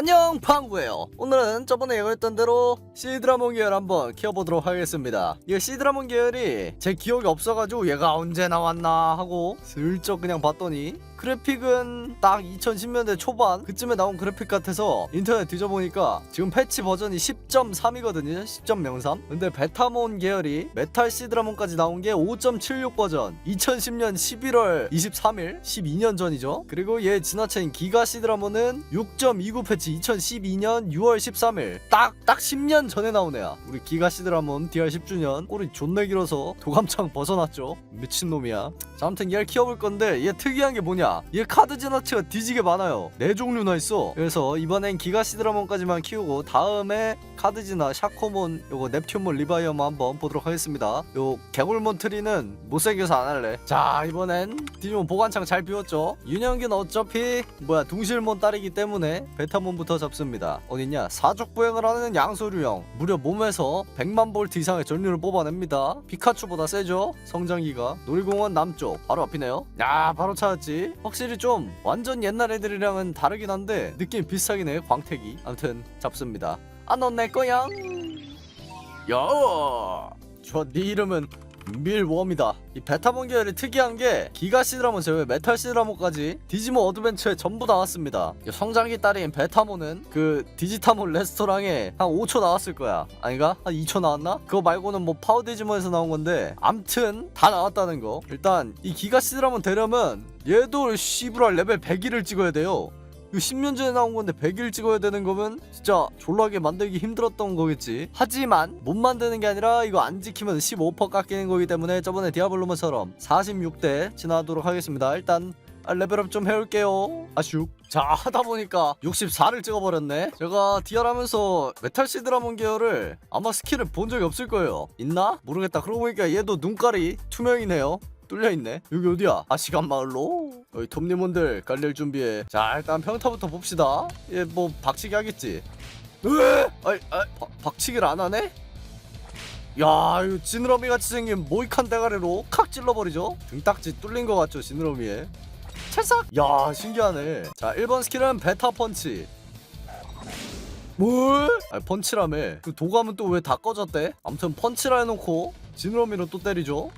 안녕 방구예요. 오늘은 저번에 예고했던 대로 시드라몬 계열 한번 키워보도록 하겠습니다. 이게 시드라몬 계열이 제 기억이 없어가지고 얘가 언제 나왔나 하고 슬쩍 그냥 봤더니 그래픽은 딱 2010년대 초반? 그쯤에 나온 그래픽 같아서 인터넷 뒤져보니까 지금 패치 버전이 10.3이거든요. 10.03 근데 베타몬 계열이 메탈 시드라몬까지 나온 게 5.76 버전. 2010년 11월 23일 12년 전이죠. 그리고 얘 지나친 기가 시드라몬은 6.29 패치. 2012년 6월 13일. 딱 딱 10년 전에 나온 애야. 우리 기가 시드라몬 DR 10주년 꼬리 존나 길어서 도감창 벗어났죠. 미친놈이야 자 아무튼 얘를 키워볼 건데 얘 특이한 게 뭐냐? 얘 카드 진화치가 뒤지게 많아요. 네 종류나 있어. 그래서 이번엔 기가 시드라몬까지만 키우고 다음에 카드 진화 샤코몬 요거 넵튠몬 리바이어몬 한번 보도록 하겠습니다. 요 개골몬 트리는 못생겨서 안 할래. 자 이번엔 디지몬 보관창 잘 비웠죠? 윤영균 어차피 뭐야 둥실몬 딸이기 때문에 베타몬부터 잡습니다. 어딨냐? 사족 보행을 하는 양소류형. 무려 몸에서 100만 볼트 이상의 전류를 뽑아냅니다. 피카츄보다 세죠? 성장기가. 놀이공원 남쪽 바로 앞이네요. 야 바로 찾았지. 확실히 좀 완전 옛날 애들이랑은 다르긴 한데 느낌 비슷하긴 해 광택이. 아무튼 잡습니다. 아 넌 내 거야. 야 저네 이름은 밀웜이다. 이 베타몬 계열이 특이한 게 기가 시드라몬 제외 메탈 시드라몬까지 디지몬 어드벤처에 전부 나왔습니다. 이 성장기 딸인 베타몬은 그 디지타몬 레스토랑에 한 5초 나왔을 거야. 아닌가? 한 2초 나왔나? 그거 말고는 뭐 파워 디지몬에서 나온 건데 암튼 다 나왔다는 거. 일단 이 기가 시드라몬 되려면 얘도 씨부랄 레벨 100일을 찍어야 돼요. 이거 10년 전에 나온 건데 100일 찍어야 되는 거면 진짜 졸라게 만들기 힘들었던 거겠지. 하지만 못 만드는 게 아니라 이거 안 지키면 15% 깎이는 거기 때문에 저번에 디아블로몬처럼 46대 지나도록 하겠습니다. 일단 아, 레벨업 좀 해올게요. 아슉. 자 하다 보니까 64를 찍어버렸네. 제가 디아하면서 메탈 시 드라몬 계열을 아마 스킬을 본 적이 없을 거예요. 있나? 모르겠다. 그러고 보니까 얘도 눈깔이 투명이네요. 뚫려있네 여기 어디야? 아시간 마을로? 여기 톱니몬들 갈릴 준비해 자 일단 평타부터 봅시다. 얘 뭐 박치기 하겠지. 바- 박치기를 안 하네? 야 이거 지느러미 같이 생긴 모이칸 대가리로 칵 찔러버리죠? 등딱지 뚫린 것 같죠 지느러미에? 찰싹! 야 신기하네. 자 1번 스킬은 베타 펀치. 뭘? 아 펀치라며. 그 도감은 또 왜 다 꺼졌대? 아무튼 펀치라 해놓고 지느러미로 또 때리죠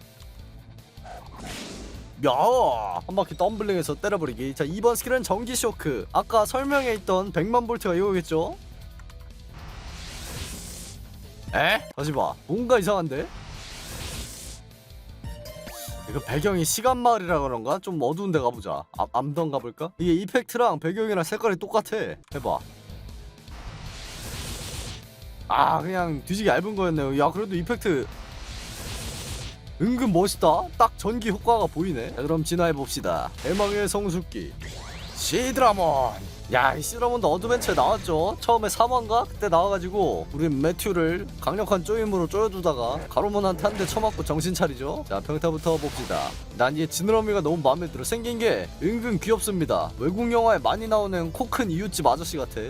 야! 한 바퀴 덤블링해서 때려버리기. 자, 2번 스킬은 전기 쇼크. 아까 설명에 있던 100만 볼트가 이거겠죠? 에? 다시 봐. 뭔가 이상한데? 이거 배경이 시간 마을이라 그런가? 좀 어두운 데 가보자. 암, 암동 가볼까? 이게 이펙트랑 배경이랑 색깔이 똑같아. 해봐. 아, 그냥 뒤지게 얇은 거였네요. 야, 그래도 이펙트 은근 멋있다. 딱 전기 효과가 보이네. 자, 그럼 진화해 봅시다. 대망의 성숙기. 시드라몬. 야, 이 시드라몬도 어드벤처에 나왔죠. 처음에 3화인가 그때 나와가지고 우리 매튜를 강력한 쪼임으로 쪼여두다가 가로몬한테 한 대 쳐맞고 정신 차리죠. 자, 평타부터 봅시다. 난 얘 지느러미가 너무 마음에 들어. 생긴 게 은근 귀엽습니다. 외국 영화에 많이 나오는 코 큰 이웃집 아저씨 같아.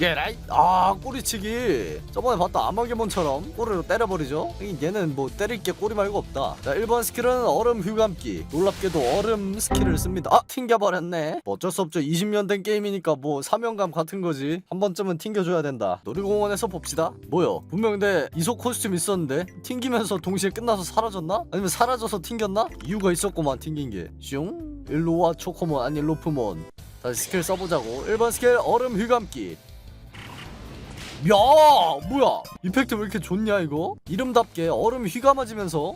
예 라이 아 꼬리치기. 저번에 봤던 아마게몬처럼 꼬리로 때려버리죠? 얘는 뭐 때릴 게 꼬리 말고 없다. 자 1번 스킬은 얼음 휴감기. 놀랍게도 얼음 스킬을 씁니다. 아 튕겨버렸네. 뭐 어쩔 수 없죠. 20년 된 게임이니까 뭐 사명감 같은 거지. 한 번쯤은 튕겨줘야 된다. 놀이공원에서 봅시다. 뭐요? 분명 내 이속 코스튬 있었는데 튕기면서 동시에 끝나서 사라졌나? 아니면 사라져서 튕겼나? 이유가 있었구만 튕긴 게슝. 일로와 초코몬. 아니 로프몬. 다시 스킬 써보자고. 1번 스킬 얼음 휴감기 야 뭐야? 이펙트 왜 이렇게 좋냐 이거? 이름답게 얼음 휘감아지면서.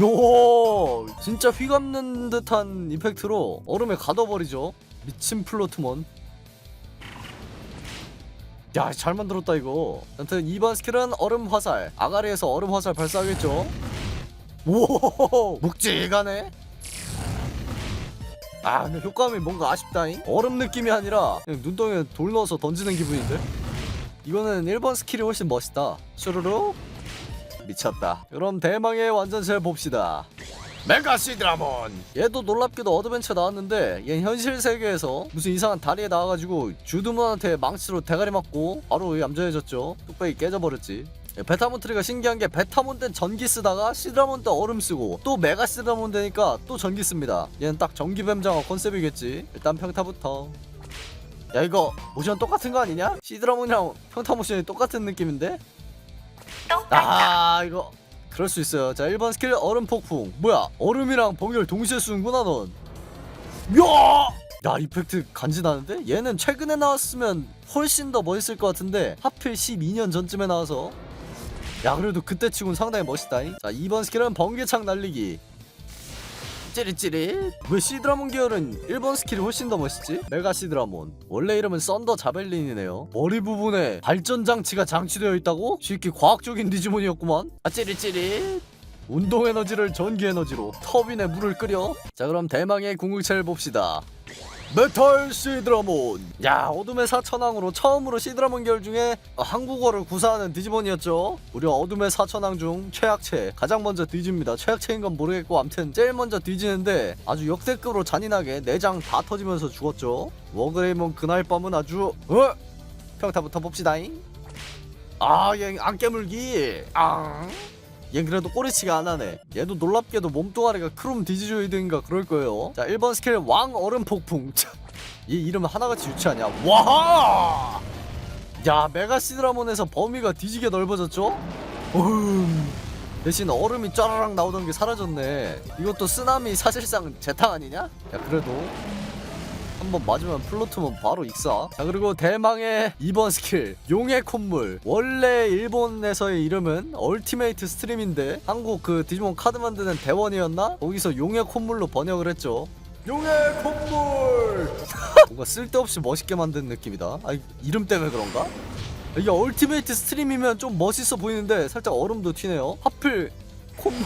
요 진짜 휘감는 듯한 이펙트로 얼음에 가둬버리죠. 미친 플로트몬. 야잘 만들었다 이거. 아무튼 2번 스킬은 얼음 화살. 아가리에서 얼음 화살 발사하겠죠? 오 묵직하네 아 근데 효과음이 뭔가 아쉽다잉? 얼음 느낌이 아니라 그냥 눈덩이에 돌 넣어서 던지는 기분인데? 이거는 1번 스킬이 훨씬 멋있다. 슈루룩 미쳤다. 그럼 대망의 완전체를 봅시다. 메가 시드라몬. 얘도 놀랍게도 어드벤처 나왔는데 얘 현실 세계에서 무슨 이상한 다리에 나와가지고 주드문한테 망치로 대가리 맞고 바로 얌전해졌죠. 뚝배기 깨져버렸지. 예, 베타몬트리가 신기한 게 베타몬 땐 전기 쓰다가 시드라몬 때 얼음 쓰고 또 메가 시드라몬 되니까 또 전기 씁니다. 얘는 딱 전기 뱀장어 컨셉이겠지. 일단 평타부터. 야 이거 모션 똑같은 거 아니냐? 시드라몬이랑 평타 모션이 똑같은 느낌인데? 아. 이거 그럴 수 있어요. 자 1번 스킬 얼음 폭풍. 뭐야? 얼음이랑 번개를 동시에 쏘는구나 넌. 야! 야 이펙트 간지나는데? 얘는 최근에 나왔으면 훨씬 더 멋있을 것 같은데 하필 12년 전쯤에 나와서 야 그래도 그때 치곤 상당히 멋있다잉. 자 2번 스킬은 번개창 날리기. 찌릿찌릿. 왜 시드라몬 계열은 1번 스킬이 훨씬 더 멋있지? 메가 시드라몬. 원래 이름은 썬더 자벨린이네요. 머리 부분에 발전 장치가 장치되어 있다고? 쉽게 과학적인 디지몬이었구만. 아 찌릿찌릿. 운동 에너지를 전기 에너지로 터빈에 물을 끓여. 자 그럼 대망의 궁극체를 봅시다 메탈 시드라몬. 야 어둠의 사천왕으로 처음으로 시드라몬 계열 중에 한국어를 구사하는 디지몬이었죠. 우리 어둠의 사천왕 중 최악체 가장 먼저 뒤집니다. 최악체인 건 모르겠고 암튼 제일 먼저 뒤지는데 아주 역대급으로 잔인하게 내장 다 터지면서 죽었죠. 워그레이몬 그날 밤은 아주 어? 평타부터 봅시다잉. 아얘 안깨물기. 아 얘 그래도 꼬리치가 안 하네. 얘도 놀랍게도 몸뚱아리가 크롬 디지조이드인가 그럴 거예요. 자, 1번 스킬 왕 얼음 폭풍. 자, 얘 이름 하나같이 유치하냐? 와! 야, 메가 시드라몬에서 범위가 뒤지게 넓어졌죠? 어흠. 대신 얼음이 쫘라락 나오던 게 사라졌네. 이것도 쓰나미 사실상 재탕 아니냐? 야, 그래도 한번 맞으면 플로트면 바로 익사. 자 그리고 대망의 2번 스킬 용의 콧물. 원래 일본에서의 이름은 얼티메이트 스트림인데 한국 그 디지몬 카드 만드는 대원이었나? 거기서 용의 콧물로 번역을 했죠. 용의 콧물. 뭔가 쓸데없이 멋있게 만든 느낌이다. 아 이름 때문에 그런가? 이게 얼티메이트 스트림이면 좀 멋있어 보이는데 살짝 얼음도 튀네요. 하필 콧물.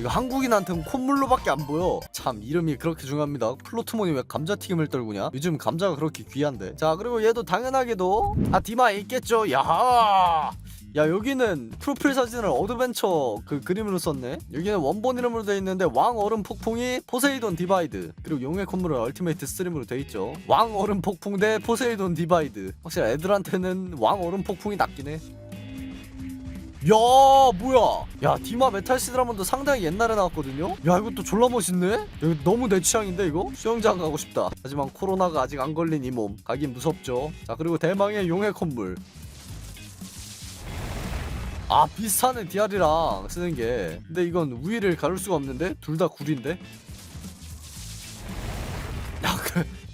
이거 한국인한테는 콧물로밖에 안 보여. 참 이름이 그렇게 중요합니다. 플로트몬이 왜 감자튀김을 떨구냐? 요즘 감자가 그렇게 귀한데. 자 그리고 얘도 당연하게도 아 디마에 있겠죠. 야하. 야 여기는 프로필 사진을 어드벤처 그 그림으로 썼네 여기는 원본 이름으로 돼 있는데 왕 얼음 폭풍이 포세이돈 디바이드 그리고 용의 콧물은 얼티메이트 스트림으로 돼 있죠 왕 얼음 폭풍 대 포세이돈 디바이드 확실히 애들한테는 왕 얼음 폭풍이 낫긴 해 야 뭐야? 야 디마 메탈 시드라몬도 상당히 옛날에 나왔거든요? 야 이것도 졸라 멋있네? 이거 너무 내 취향인데 이거? 수영장 가고 싶다. 하지만 코로나가 아직 안 걸린 이 몸 가긴 무섭죠? 자 그리고 대망의 용의 콧물. 아 비슷하네 디알이랑 쓰는 게. 근데 이건 우위를 가를 수가 없는데? 둘다 굴인데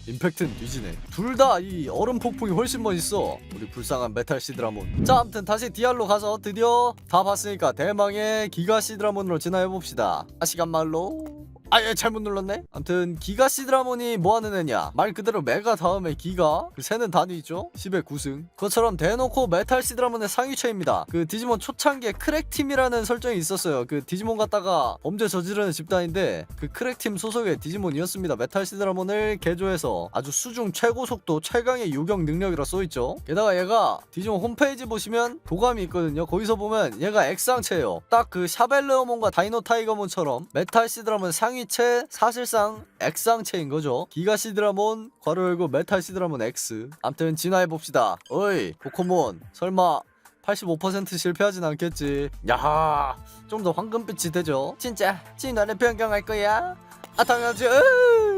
임팩트는 뒤지네. 둘 다 이 얼음 폭풍이 훨씬 멋있어. 우리 불쌍한 메탈 시드라몬. 자 아무튼 다시 디알로 가서 드디어 다 봤으니까 대망의 기가 시드라몬으로 진화해봅시다. 아시간 말로 아예 잘못 눌렀네. 아무튼 기가 시드라몬이 뭐하는 애냐. 말 그대로 메가 다음에 기가 그 세는 단위 있죠. 10의 9승. 그것처럼 대놓고 메탈 시드라몬의 상위체입니다. 그 디지몬 초창기에 크랙팀이라는 설정이 있었어요. 그 디지몬 갖다가 범죄 저지르는 집단인데 그 크랙팀 소속의 디지몬이었습니다. 메탈 시드라몬을 개조해서 아주 수중 최고 속도 최강의 요격 능력이라 써있죠. 게다가 얘가 디지몬 홈페이지 보시면 도감이 있거든요. 거기서 보면 얘가 액상체예요. 딱 그 샤벨레어몬과 다이노 타이거몬처럼 메탈 시드라몬 상위 체 사실상 액상체인 거죠. 기가 시드라몬 괄호 열고 메탈 시드라몬 X. 암튼 진화해 봅시다. 어이 포코몬 설마 85% 실패하진 않겠지. 야하 좀더 황금빛이 되죠. 진짜 진화를 변경할 거야. 아 당연하지. 으.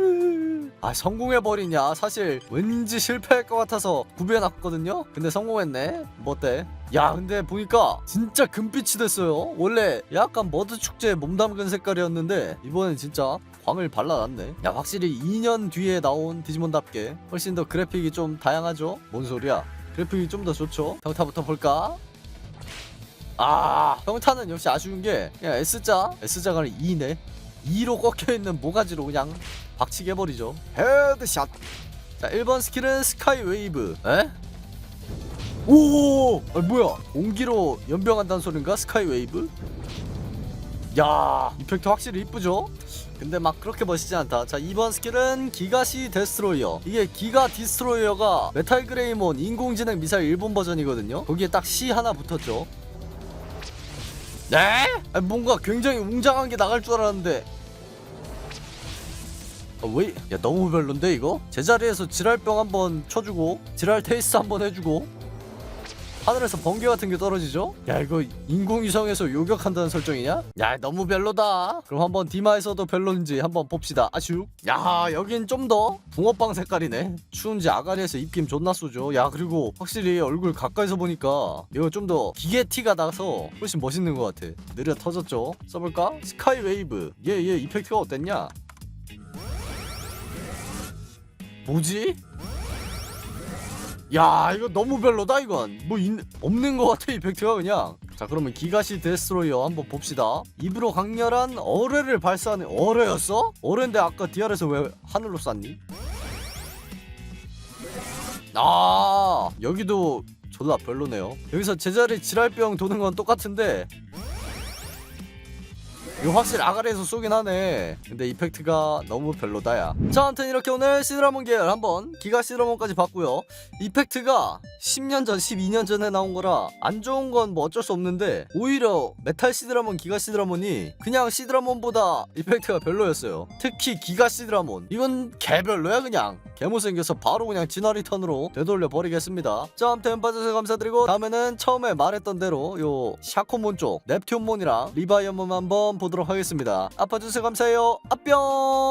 아 성공해버리냐? 사실 왠지 실패할 것 같아서 구비해놨거든요? 근데 성공했네. 뭐 어때? 야 근데 보니까 진짜 금빛이 됐어요. 원래 약간 머드 축제 몸담근 색깔이었는데 이번엔 진짜 광을 발라놨네. 야 확실히 2년 뒤에 나온 디지몬답게 훨씬 더 그래픽이 좀 다양하죠? 뭔 소리야? 그래픽이 좀 더 좋죠? 평타부터 볼까? 아 평타는 역시 아쉬운 게 그냥 S자? S자가 2네? 2로 꺾여있는 모가지로 그냥 박치게 해버리죠. 헤드샷. 자 1번 스킬은 스카이 웨이브. 에? 오! 아, 뭐야? 온기로 연병한다는 소린가? 스카이 웨이브? 야 이펙트 확실히 이쁘죠? 근데 막 그렇게 멋있지 않다. 자 2번 스킬은 기가시 데스트로이어. 이게 기가 디스트로이어가 메탈 그레이몬 인공지능 미사일 일본 버전이거든요. 거기에 딱 C 하나 붙었죠. 네? 아니, 뭔가 굉장히 웅장한 게 나갈 줄 알았는데 아, 왜? 야 너무 별론데 이거? 제자리에서 지랄병 한번 쳐주고 지랄 테이스 한번 해주고 하늘에서 번개 같은 게 떨어지죠? 야 이거 인공위성에서 요격한다는 설정이냐? 야 너무 별로다 그럼 한번 디마에서도 별론지 한번 봅시다 아슈 야 여긴 좀 더 붕어빵 색깔이네 추운지 아가리에서 입김 존나 쏘죠 야 그리고 확실히 얼굴 가까이서 보니까 이거 좀 더 기계 티가 나서 훨씬 멋있는 것 같아 느려 터졌죠 써볼까? 스카이 웨이브 얘 얘 이펙트가 어땠냐? 뭐지? 야 이거 너무 별로다 이건 뭐 있, 없는 것 같아 이펙트가 그냥 자 그러면 기가시 데스트로이어 한번 봅시다 입으로 강렬한 어뢰를 발사하는 어뢰였어? 어뢰인데 아까 DR에서 왜 하늘로 쐈니? 아 여기도 졸라 별로네요 여기서 제자리 지랄병 도는 건 똑같은데 이거 확실히 아가리에서 쏘긴 하네. 근데 이펙트가 너무 별로다야. 자 아무튼 이렇게 오늘 시드라몬 계열 한번 기가 시드라몬까지 봤고요. 이펙트가 10년 전 12년 전에 나온 거라 안 좋은 건 뭐 어쩔 수 없는데 오히려 메탈 시드라몬 기가 시드라몬이 그냥 시드라몬보다 이펙트가 별로였어요. 특히 기가 시드라몬. 이건 개별로야 그냥. 개못생겨서 바로 그냥 진화 리 턴으로 되돌려 버리겠습니다. 자 아무튼 봐주셔서 감사드리고 다음에는 처음에 말했던 대로 요 샤코몬 쪽 넵튠몬이랑 리바이어몬 한번 보도록 하겠습니다. 아파주셔서 감사해요. 아뿅